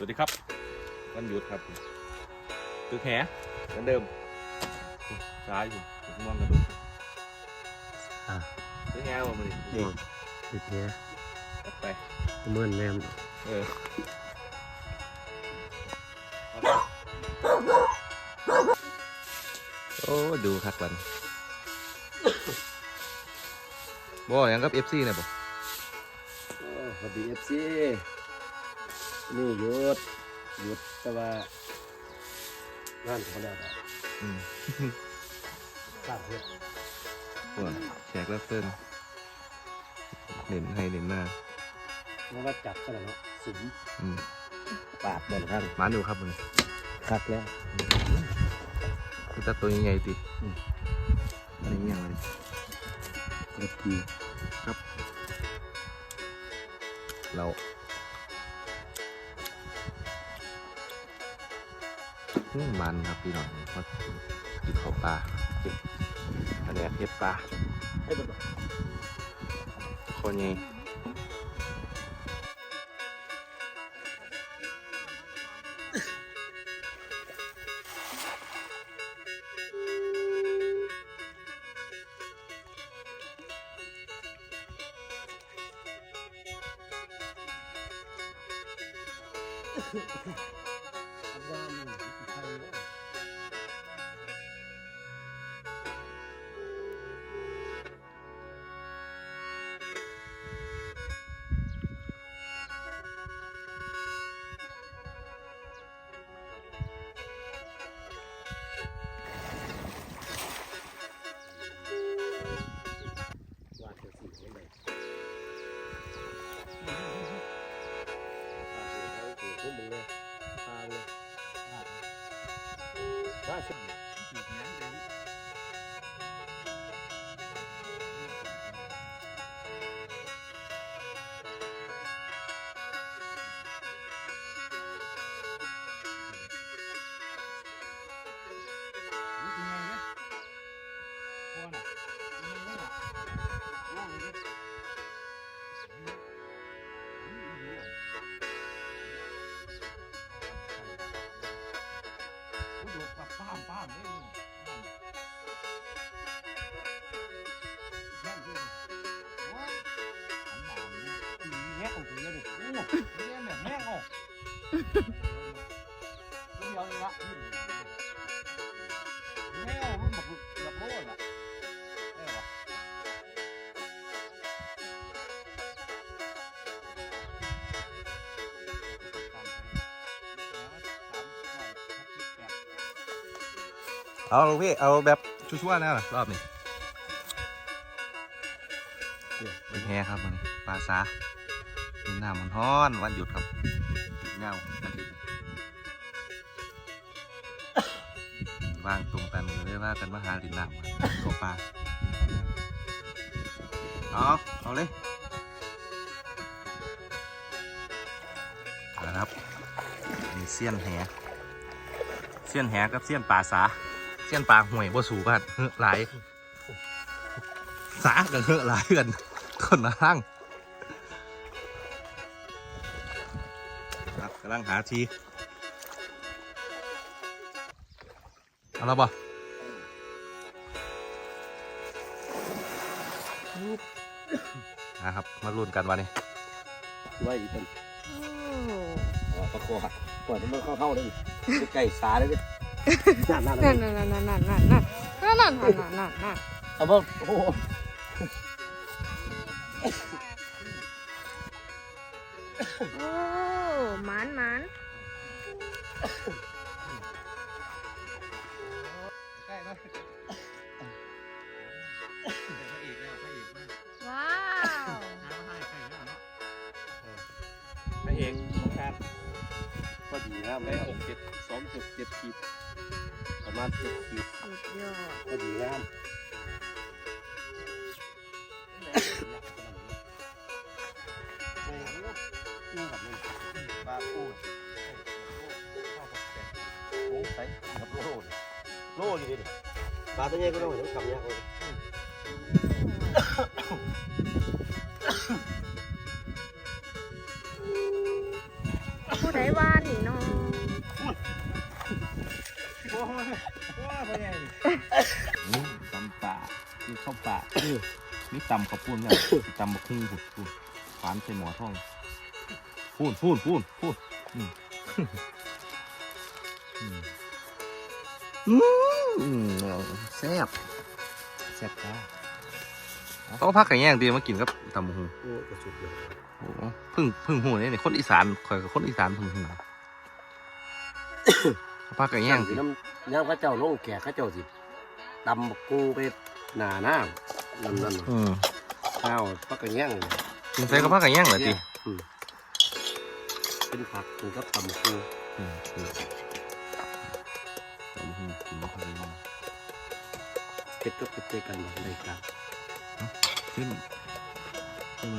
สวัสดีครับวันหยุดครับตึกแหเหมือนเดิมซ้ายอยู่ตึกม่วงกระดูกอะตึกแหบ่มาดินี่ติดเนี้ยจัดไปเหมือนแมมเออโอ้ดูคักวันบ่ยังกับ FC เนี่ยบ่สวัสดีเอฟซี นี่หยุดหยุดแต่ว่างานเขาได้แล้วอืมสร้างเพื่อพวกแขกรับเชิญเน้นให้เน้นหน้าเพราะว่าจับขนาดเนาะสุมอืมปาดบนข้างมาดูครับมึงคักแล้วคือตัดตัวใหญ่ๆติอืมอันนี้ยังไงกระทีเรา อืมมันครับพี่น้องมากินข้าวปลาอันนี้เห็ดปลาให้บนคน them you โดดแบบป้ามป้ามเลยแยกของกูเลยดิโอ้แยกแบบแยกออก เอาแบบชั่วๆนะรอบนี้เป็นแฮครับมันปลาซาเป็นน้ำมันฮ้อนวันหยุดครับหยุดเงาอาทิตย์ว่างตรงกันเลยว่ากันมาหาดินน้ำครับตัวปลาเอาเอาเลยเอาละครับมีเสี้ยนแหเสี้ยนแหกับเสี้ยนปลาสา เสี้ยนปลาห่วยบ่สูกันเฮ้อหลายสากันเฮ้อหลายกันคนละห้างครับกำลังหาทีเอาแล้วบ่นะครับ มาลุ้นกันวันนี้ไว้เป็นประคอปล่อยมันเข้าเท่าเลยไก่สาเลย นั่นนั่นนั่นนั่นนั่นนั่นนั่นนั่นนั่นนั่นนั่นนั่นนั่นนั่นเอาบ่โอ้โหโอ้หมานหมานใกล้ไหมว้าวพระเอกของชาติก็ดีนะได้ไม่หกเจ็ดสองจุดเจ็ดขีด มาณเจ็ดขีดสุดยอดก็ดีงามปลาปูดโอ้ใส่กับโล่โล่นี่ดิปลาตัวใหญ่ก็ต้องเห็นคำยากเลย คือข้าวป่านี่ตำข้าวปุ้นเนี่ยตำบักหุ่งผุดพูนฟานใส่หมอท่องพูนพูนพูนพูนอืมอืมอืมแซ่บแซ่บจ้าเขาพักไก่ย่างดีมากินกับตำบักหุ่งโอ้กระสุดเลยโอ้โหเพึ่งเพึ่งหูเนี่ยนี่คนอีสานคอยกับคนอีสานเพึ่งหูพักไก่ย่างสิสิน้ำย่างพระเจ้าลงแก่ข้าเจ้าสิตำบักกุ้งไป หนาหน้านั่นนั่นอืมข้าวปักกระย่างกินใส่กับพักไก่ย่างเหรอติอืมเป็นผักถึงกับตำบักกุ้งอืมอืมตำบักหุ่งกินกับพักไก่ย่างเผ็ดก็เผ็ดใจกันแบบในกลางขึ้นขึ้น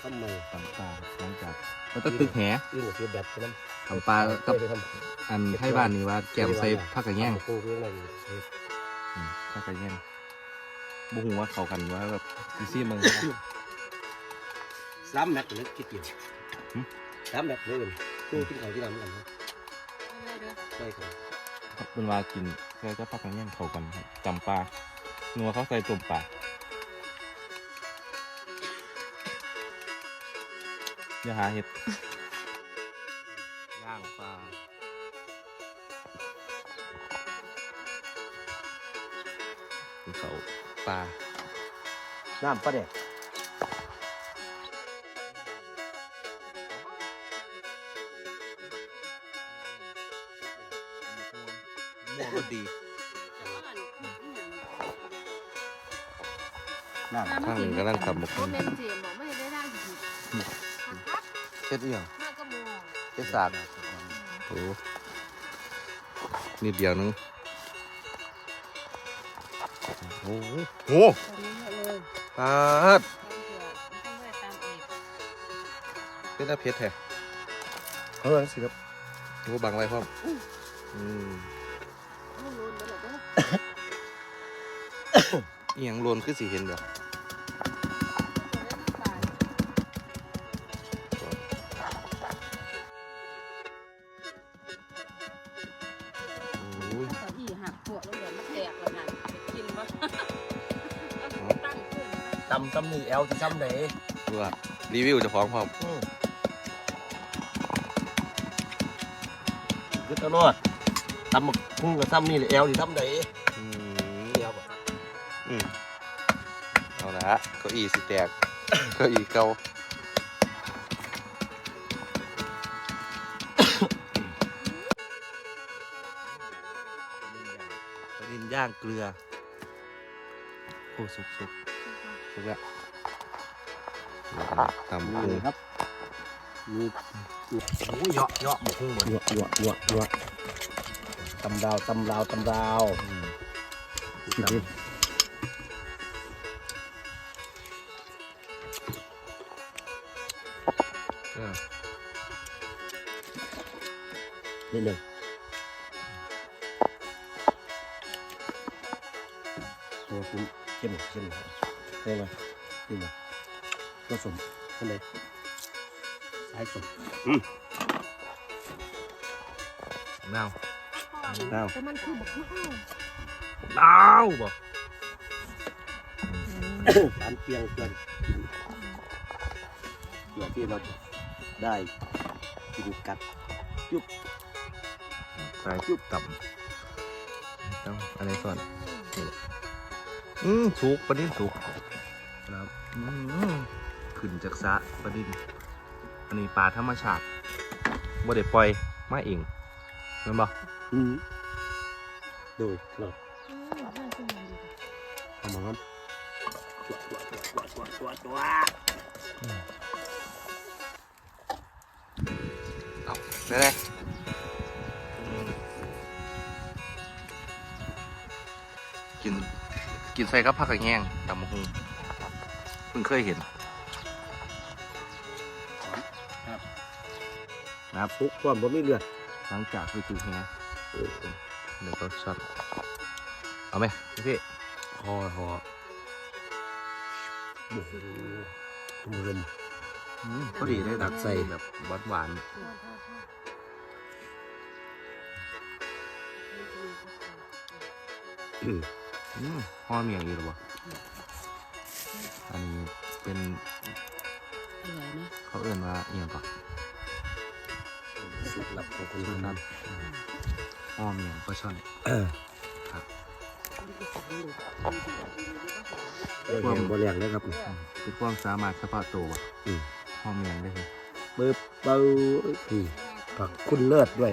ทำไมตำปลาหลังจากแล้วก็ตึกแหนี่หนูคือแบบนั้นตำปลากับ ไปท อันไทยบ้านนี่ว่าำแกมใส่พักไก่ย่างตำบักุ้งเรื่องอะไรอยู่เฮ็ดอืมพักไก่ย่างบุหัวาเข้ากันว่าแบบอีซี่มึงสามแม็กหรือกี่เดียวหึสามแม็กเลยตู้กินเขาวที่น้ำกันนะใช่ครับเป็นว่ากินแค่ก็พักไก่ย่างเข้ากันตำปลานัวเขาใส่ตุ่มปลาอย่าหาเห็ดย่างปลา ภูเขาปลา น้ำปลาแดกม่วงก็ดี น้ำ ข้างหนึ่งก็นั่งขับหมกโมเมนเจมบอกไม่ได้ร่างผิดเช็ดเอี่ยงมากก็มอง เช็ดสาก โอ้นิดเดียวนึง โอ้โหโอ้ตอนนี้เลยปาดต้องไปตามเอกเป็นตาเพชรแท้เออสิครับดูบังไว้พร้อมอืมไม่รู้เลยเด้อ เอียงโลนคือสีเห็นเดียวโอ้ำตำนี่แอลที่ซ้ำไหนดูว่ารีวิวเจะฟ้าของพร้อมคือตลอดตำบักกุ้งกับซ้ำนี่แหละแอลที่ซ้ำไหนอืมแอลบ่อืมเอาละเก้าอี้สิแตก เก้าอี้เก่าปลาดินย่างเกลือ โอ้สุกสุก สุกแล้วตำนี่กุ้งเลยครับมีโอ้ยเหยาะเหยาะบักกุ้งเหยาะเหยาะเหยาะเหยาะตำดาวตำลาวตำดาว สายสมนาว แต่มันคือบอกว่าดาวบ่สารเพียงเกินเพื่อที่เราจะได้กินกัดใส่จุบต่ำต้องอะไรก่อนนี่อืมสุกปลาดินสุกครับอืมขึ้นจากสระปลาดิน อันนี้ปลาธรรมชาติบ่ได้ปล่อยมาเองแม่นบ่อืมโดยเราทำมันตัวตัวตัวตัวตัวตัวเอาได้เลยกิน กินใส่กับผักกระแยงตำมะฮุงเพิ่งเคยเห็น ครับทุกความบ่มีเลือดหลังจากไปจูแฮเดี๋ยวก็ช็อตเอาไหมพี่หอหอโอ้โหมืออืมพอดีได้ดักใส่แบบหวานหวานอืมอืมห่อเมียงอีกหรอวะอันนี้เป็นอร่อยนะเขาเอื่นว่าเอียงก่อน สุดลับของคนคือนั้นั่นนห่อเมียงปลาช่อนครับนี่ก็สั่งดูเรื่องแห่งบ่แรงเลยครับคือความสามารถเฉพาะตัววะอืมห่อเมียงได้เลยปึ๊บเป้าอืมผักคุณเลิศด้วย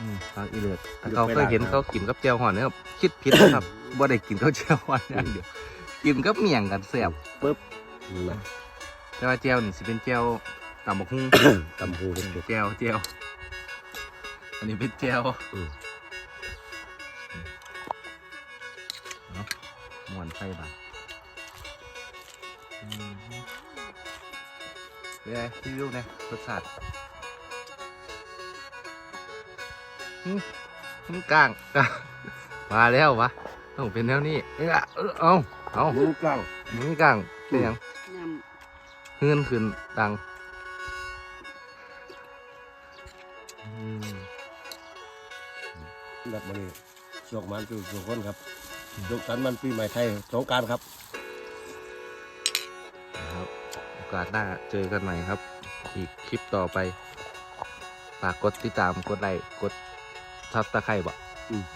อืมทางอีเลือดยกเขาไม่เคยเห็นได้นะเขากินกับแจ่วห่อนเนี่ยครับคิดผิดนะครับบ่ได้กินข้าวแจ่วห่อนอย่างเดียวกินกับเมียงกันแซ่บปึ๊บนะแต่ว่าแจ่วนี่สิเป็นแจ่วตำบักหุ่งตำหูเป็นเด็ดแจ่วแจ่ว อันนี้เป็นแจ่วอืมเนาะม่วนไส้บาอืมเป็นไงรีวิวเนี่ยรสชาติอืมอืมกลางกลางมาแล้ววะต้องเป็นแนวนี้เอ้ยอะเออเอาเอามือกลางมือกลางเป็นหยังยเฮือนขึ้นดังอืม แบบนี้โชคมันคือสุขคนครับยกสันมันปีใหม่ไทยสงกรารครับ นะครับโอกาสหน้าเจอกันใหม่ครับ อีกคลิปต่อไปฝากกดติดตามกดไลค์กดซับตะไคร่บ่อืมอ่า